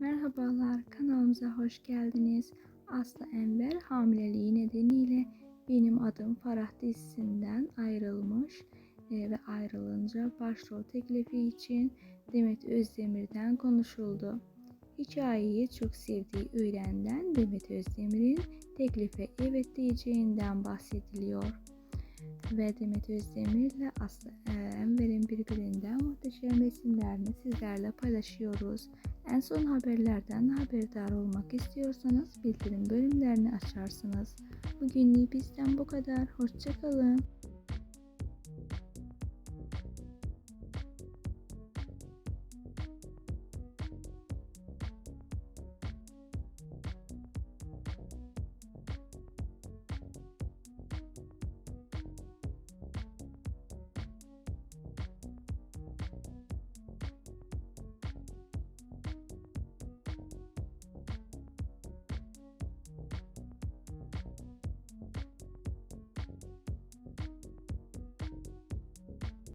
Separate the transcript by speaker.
Speaker 1: Merhabalar, kanalımıza hoş geldiniz. Aslı Enver hamileliği nedeniyle Benim Adım Farah dizisinden ayrılmış e, ve ayrılınca başrol teklifi için Demet Özdemir'den konuşuldu. Hikayeyi çok sevdiği öğrenden Demet Özdemir'in teklife evet diyeceğinden bahsediliyor. Ve Demet Özdemir ile Aslı Enver'in birbirinden muhteşem resimlerini sizlerle paylaşıyoruz. En son haberlerden haberdar olmak istiyorsanız bildirim bölümlerini açarsınız. Bugünlük bizden bu kadar. Hoşçakalın.